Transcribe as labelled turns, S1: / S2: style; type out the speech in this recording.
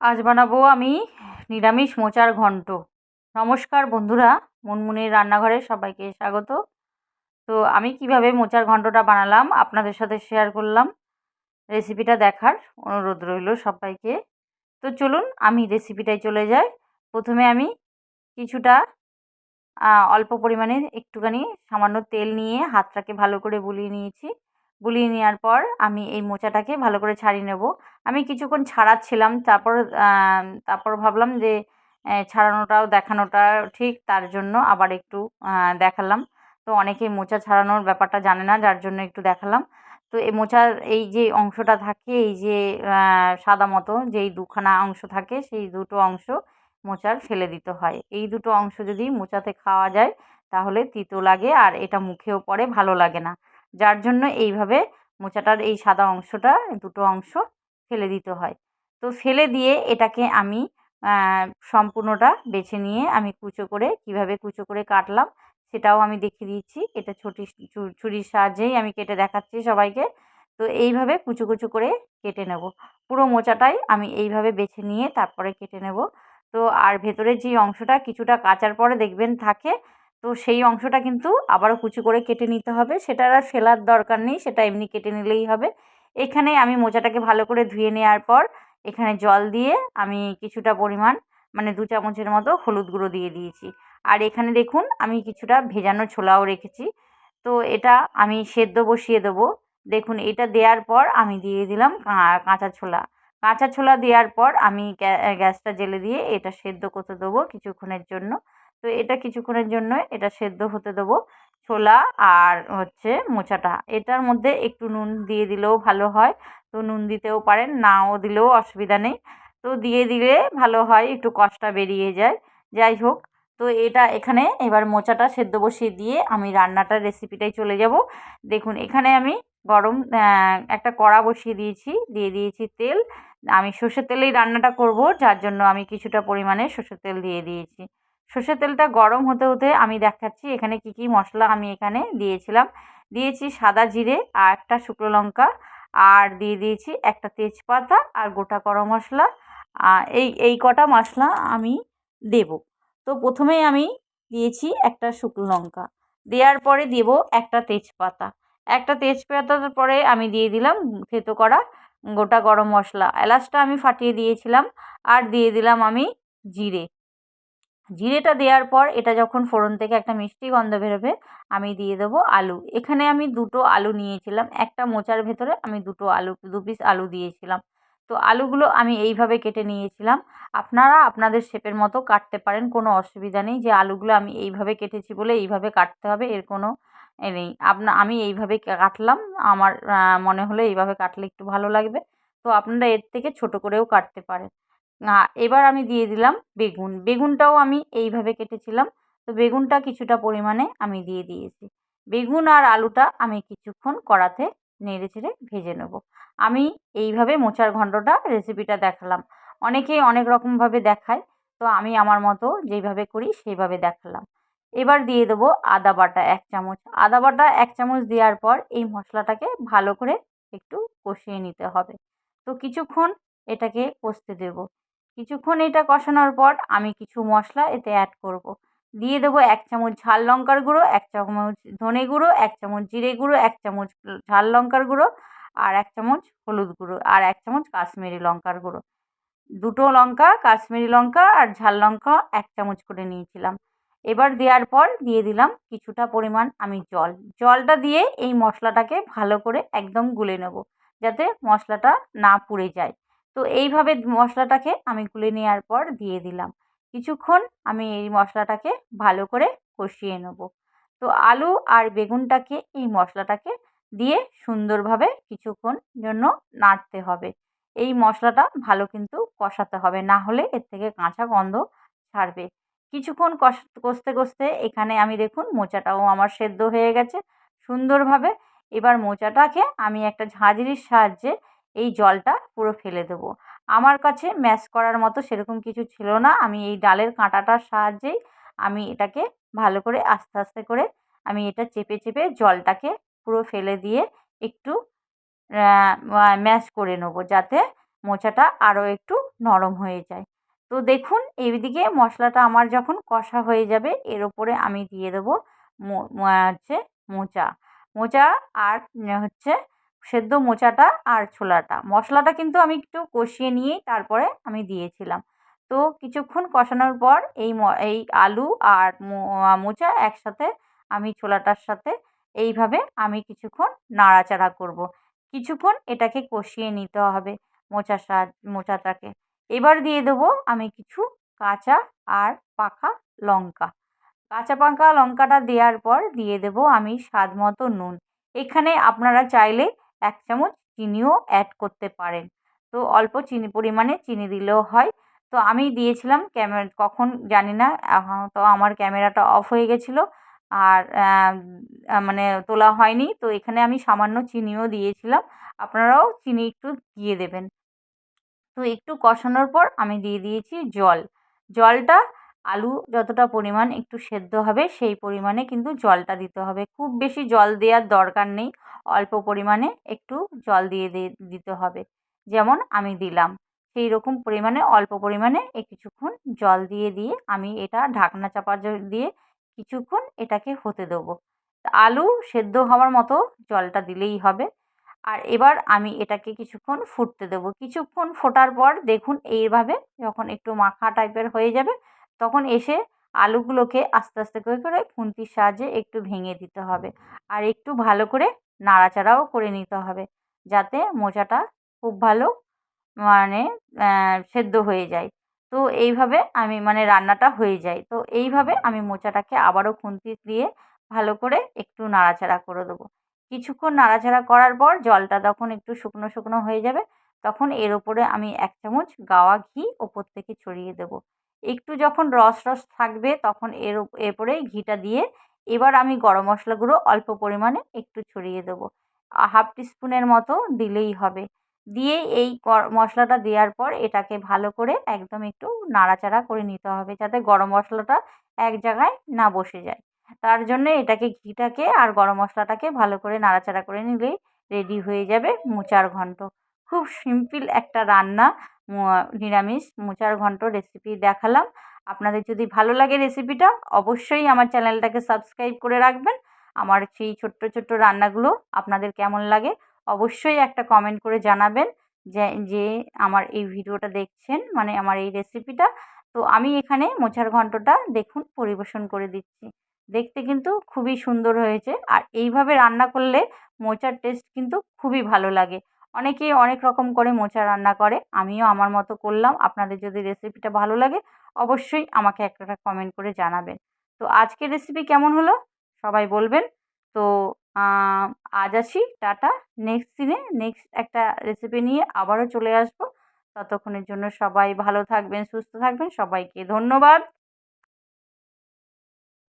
S1: আজ বানাবো আমি নিরামিষ মোচার ঘন্ট। নমস্কার বন্ধুরা, মুনমুনির রান্নাঘরে সবাইকে স্বাগত। তো আমি কীভাবে মোচার ঘন্টটা বানালাম আপনাদের সাথে শেয়ার করলাম। রেসিপিটা দেখার অনুরোধ রইল সবাইকে। তো চলুন, আমি রেসিপিটায় চলে যাই। প্রথমে আমি কিছুটা অল্প পরিমাণে একটুখানি সামান্য তেল নিয়ে হাতটাকে ভালো করে বুলিয়ে নিয়েছি। বুলিয়ে নেওয়ার পর আমি এই মোচাটাকে ভালো করে ছাড়িয়ে নেব। আমি কিছুক্ষণ ছাড়াচ্ছিলাম, তারপর তারপর ভাবলাম যে ছাড়ানোটাও দেখানোটা ঠিক, তার জন্য আবার একটু দেখালাম। তো অনেকে মোচা ছাড়ানোর ব্যাপারটা জানে না, যার জন্য একটু দেখালাম। তো এই মোচার এই যে অংশটা থাকে, এই যে সাদা মতো যেই দুখানা অংশ থাকে, সেই দুটো অংশ মোচার ফেলে দিতে হয়। এই দুটো অংশ যদি মোচাতে খাওয়া যায়, তাহলে তিতো লাগে আর এটা মুখেও পড়ে, ভালো লাগে না। যার জন্য এইভাবে মোচাটার এই সাদা অংশটা, দুটো অংশ ফেলে দিতে হয়। তো ফেলে দিয়ে এটাকে আমি সম্পূর্ণটা বেছে নিয়ে আমি কুচো করে, কীভাবে কুচো করে কাটলাম সেটাও আমি দেখিয়ে দিচ্ছি। এটা ছুটি ছুরির সাহায্যেই আমি কেটে দেখাচ্ছি সবাইকে। তো এইভাবে কুচো কুচো করে কেটে নেব। পুরো মোচাটাই আমি এইভাবে বেছে নিয়ে তারপরে কেটে নেব। তো আর ভেতরের যে অংশটা কিছুটা কাচার পরে দেখবেন থাকে তো সেই অংশটা কিন্তু আবারও কুচি করে কেটে নিতে হবে। সেটার আর ফেলার দরকার নেই, সেটা এমনি কেটে নিলেই হবে। এখানে আমি মোচাটাকে ভালো করে ধুয়ে নেওয়ার পর এখানে জল দিয়ে আমি কিছুটা পরিমাণ মানে দু চামচের মতো হলুদ গুঁড়ো দিয়ে দিয়েছি। আর এখানে দেখুন, আমি কিছুটা ভেজানো ছোলাও রেখেছি। তো এটা আমি সেদ্ধ বসিয়ে দেবো। দেখুন, এটা দেওয়ার পর আমি দিয়ে দিলাম কাঁচা ছোলা। কাঁচা ছোলা দেওয়ার পর আমি গ্যাসটা জেলে দিয়ে এটা সেদ্ধ করতে দেবো কিছুক্ষণের জন্য। তো এটা কিছুক্ষণের জন্য এটা সেদ্ধ হতে দেবো ছোলা আর হচ্ছে মোচাটা। এটার মধ্যে একটু নুন দিয়ে দিলেও ভালো হয়। তো নুন দিতেও পারেন, নাও দিলেও অসুবিধা নেই। তো দিয়ে দিলে ভালো হয়, একটু কষটা বেরিয়ে যায়। যাই হোক, তো এটা এখানে এবার মোচাটা সেদ্ধ বসিয়ে দিয়ে আমি রান্নাটার রেসিপিটাই চলে যাব। দেখুন, এখানে আমি গরম একটা কড়া বসিয়ে দিয়েছি। দিয়ে দিয়েছি তেল। আমি সর্ষের তেলেই রান্নাটা করব, যার জন্য আমি কিছুটা পরিমাণে সর্ষের তেল দিয়ে দিয়েছি। সর্ষের তেলটা গরম হতে হতে আমি দেখাচ্ছি এখানে কি কি মশলা আমি এখানে দিয়েছিলাম। দিয়েছি সাদা জিরে আর একটা শুকনো লঙ্কা, আর দিয়ে দিয়েছি একটা তেজপাতা আর গোটা গরম মশলা। এই এই কটা মশলা আমি দেব। তো প্রথমেই আমি দিয়েছি একটা শুকনো লঙ্কা। দেওয়ার পরে দেব একটা তেজপাতা। একটা তেজপাতার পরে আমি দিয়ে দিলাম থেতো করা গোটা গরম মশলা। এলাচটা আমি ফাটিয়ে দিয়েছিলাম আর দিয়ে দিলাম আমি জিরে। জিরেটা দেওয়ার পর এটা যখন ফোড়ন থেকে একটা মিষ্টি গন্ধ বেরোবে, আমি দিয়ে দেবো আলু। এখানে আমি দুটো আলু নিয়েছিলাম, একটা মোচার ভেতরে আমি দুটো আলু, দু পিস আলু দিয়েছিলাম। তো আলুগুলো আমি এইভাবে কেটে নিয়েছিলাম। আপনারা আপনাদের শেপের মতো কাটতে পারেন, কোনো অসুবিধা নেই। যে আলুগুলো আমি এইভাবে কেটেছি বলে এইভাবে কাটতে হবে, এর কোনো এ নেই। আপনা, আমি এইভাবে কাটলাম, আমার মনে হলো এইভাবে কাটলে একটু ভালো লাগবে। তো আপনারা এর থেকে ছোট করেও কাটতে পারেন। এবার আমি দিয়ে দিলাম বেগুন। বেগুনটাও আমি এইভাবে কেটেছিলাম। তো বেগুনটা কিছুটা পরিমাণে আমি দিয়ে দিয়েছি। বেগুন আর আলুটা আমি কিছুক্ষণ কড়াতে নেড়ে চেড়ে ভেজে নেব। আমি এইভাবে মোচার ঘণ্টটা রেসিপিটা দেখালাম। অনেকেই অনেক রকমভাবে দেখায়, তো আমি আমার মতো যেইভাবে করি সেইভাবে দেখালাম। এবার দিয়ে দেবো আদা বাটা এক চামচ। আদা বাটা এক চামচ দেওয়ার পর এই মশলাটাকে ভালো করে একটু কষিয়ে নিতে হবে। তো কিছুক্ষণ এটাকে কষতে দেবো। কিছুক্ষণ এটা কষানোর পর আমি কিছু মশলা এতে অ্যাড করব। দিয়ে দেবো এক চামচ ঝাল লঙ্কার গুঁড়ো, এক চামচ ধনে গুঁড়ো, এক চামচ জিরে গুঁড়ো, এক চামচ ঝাল লঙ্কার গুঁড়ো আর এক চামচ হলুদ গুঁড়ো আর এক চামচ কাশ্মীরি লঙ্কার গুঁড়ো। দুটো লঙ্কা, কাশ্মীরি লঙ্কা আর ঝাল লঙ্কা এক চামচ করে নিয়েছিলাম। এবার দেওয়ার পর দিয়ে দিলাম কিছুটা পরিমাণ আমি জল। জলটা দিয়ে এই মশলাটাকে ভালো করে একদম গুলে নেব যাতে মশলাটা না পুড়ে যায়। তো এইভাবে মশলাটাকে আমি গুলে নেওয়ার পর দিয়ে দিলাম। কিছুক্ষণ আমি এই মশলাটাকে ভালো করে কষিয়ে নেব। তো আলু আর বেগুনটাকে এই মশলাটাকে দিয়ে সুন্দরভাবে কিছুক্ষণ জন্য নাড়তে হবে। এই মশলাটা ভালো কিন্তু কষাতে হবে, না হলে এর থেকে কাঁচা গন্ধ ছাড়বে। কিছুক্ষণ কষ, কষতে কষতে এখানে আমি দেখুন মোচাটাও আমার সেদ্ধ হয়ে গেছে। সুন্দরভাবে এবার মোচাটাকে আমি একটা ঝাঁঝরির সাহায্যে এই জলটা পুরো ফেলে দেবো। আমার কাছে ম্যাশ করার মতো সেরকম কিছু ছিল না। আমি এই ডালের কাঁটাটার সাহায্যেই আমি এটাকে ভালো করে আস্তে আস্তে করে আমি এটা চেপে চেপে জলটাকে পুরো ফেলে দিয়ে একটু ম্যাশ করে নেব যাতে মোচাটা আরও একটু নরম হয়ে যায়। তো দেখুন, এইদিকে মশলাটা আমার যখন কষা হয়ে যাবে, এর ওপরে আমি দিয়ে দেবো হচ্ছে মোচা। মোচা আর হচ্ছে সেদ্ধ মোচাটা আর ছোলাটা। মশলাটা কিন্তু আমি একটু কষিয়ে নিয়েই তারপরে আমি দিয়েছিলাম। তো কিছুক্ষণ কষানোর পর এই এই আলু আর মোচা একসাথে আমি ছোলাটার সাথে এইভাবে আমি কিছুক্ষণ নাড়াচাড়া করব। কিছুক্ষণ এটাকে কষিয়ে নিতে হবে মোচার সা, মোচাটাকে। এবার দিয়ে দেবো আমি কিছু কাঁচা আর পাকা লঙ্কা। কাঁচা পাকা লঙ্কাটা দেওয়ার পর দিয়ে দেবো আমি স্বাদ মতো নুন। এখানে আপনারা চাইলে এক চামচ চিনিও অ্যাড করতে পারেন। তো অল্প চিনি, পরিমাণে চিনি দিলেও হয়। তো আমি দিয়েছিলাম ক্যামেরা, কখন জানি না তো আমার ক্যামেরাটা অফ হয়ে গেছিল। আর মানে তোলা হয়নি। তো এখানে আমি সামান্য চিনিও দিয়েছিলাম। আপনারাও চিনি একটু দিয়ে দেবেন। তো একটু কষানোর পর আমি দিয়ে দিয়েছি জল। জলটা আলু যতটা পরিমাণ একটু সেদ্ধ হবে, সেই পরিমাণে কিন্তু জলটা দিতে হবে। খুব বেশি জল দেওয়ার দরকার নেই, অল্প পরিমাণে একটু জল দিয়ে দিতে হবে। যেমন আমি দিলাম, সেই রকম পরিমাণে, অল্প পরিমাণে কিছুক্ষণ জল দিয়ে দিয়ে আমি এটা ঢাকনা চাপা দিয়ে কিছুক্ষণ এটাকে হতে দেবো। আলু সেদ্ধ হওয়ার মতো জলটা দিলেই হবে। আর এবার আমি এটাকে কিছুক্ষণ ফুটতে দেবো। কিছুক্ষণ ফোটার পর দেখুন এইভাবে যখন একটু মাখা টাইপের হয়ে যাবে তখন এসে আলুগুলোকে আস্তে আস্তে করে করে খুন্তির সাহায্যে একটু ভেঙে দিতে হবে। আর একটু ভালো করে নাড়াচাড়াও করে নিতে হবে যাতে মোচাটা খুব ভালো মানে সেদ্ধ হয়ে যায়। তো এইভাবে আমি মানে রান্নাটা হয়ে যায়। তো এইভাবে আমি মোচাটাকে আবারও খুন্তি দিয়ে ভালো করে একটু নাড়াচাড়া করে দেবো। কিছুক্ষণ নাড়াচাড়া করার পর জলটা তখন একটু শুকনো শুকনো হয়ে যাবে। তখন এর ওপরে আমি এক চামচ গাওয়া ঘি ওপর থেকে ছড়িয়ে দেবো। একটু যখন রস রস থাকবে তখন এর এরপরে ঘিটা দিয়ে এবার আমি গরম মশলা গুঁড়ো অল্প পরিমাণে একটু ছড়িয়ে দেবো। হাফ টিস্পুনের মতো দিলেই হবে। দিয়ে এই মশলাটা দেওয়ার পর এটাকে ভালো করে একদম একটু নাড়াচাড়া করে নিতে হবে যাতে গরম মশলাটা এক জায়গায় না বসে যায়। তার জন্য এটাকে ঘিটাকে আর গরম মশলাটাকে ভালো করে নাড়াচাড়া করে নিলেই রেডি হয়ে যাবে মোচার ঘন্ট। খুব সিম্পল একটা রান্না। নিরামিষ, মোচার ঘন্ট রেসিপি দেখালাম। আপনাদের যদি ভালো লাগে রেসিপিটা অবশ্যই আমার চ্যানেলটাকে সাবস্ক্রাইব করে রাখবেন। আমার সেই ছোট্ট ছোট্ট রান্নাগুলো আপনাদের কেমন লাগে, অবশ্যই একটা কমেন্ট করে জানাবেন যে যে আমার এই ভিডিওটা দেখছেন মানে আমার এই রেসিপিটা তো আমি এখানে মোচার ঘন্টটা দেখুন, পরিবেশন করে দিচ্ছি। দেখতে কিন্তু খুবই সুন্দর হয়েছে। আর এইভাবে রান্না করলে মোচার টেস্ট কিন্তু খুবই ভালো লাগে। অনেকেই অনেক রকম করে মোচা রান্না করে। আমিও আমার মতো করলাম। আপনাদের যদি রেসিপিটা ভালো লাগে, অবশ্যই আমাকে একটা কমেন্ট করে জানাবেন। তো আজকের রেসিপি কেমন হলো? সবাই বলবেন। তো আজ আসি। টাটা। নেক্সট দিনে নেক্সট একটা রেসিপি নিয়ে আবারও চলে আসব। ততক্ষণের জন্য সবাই ভালো থাকবেন, সুস্থ থাকবেন। সবাইকে ধন্যবাদ।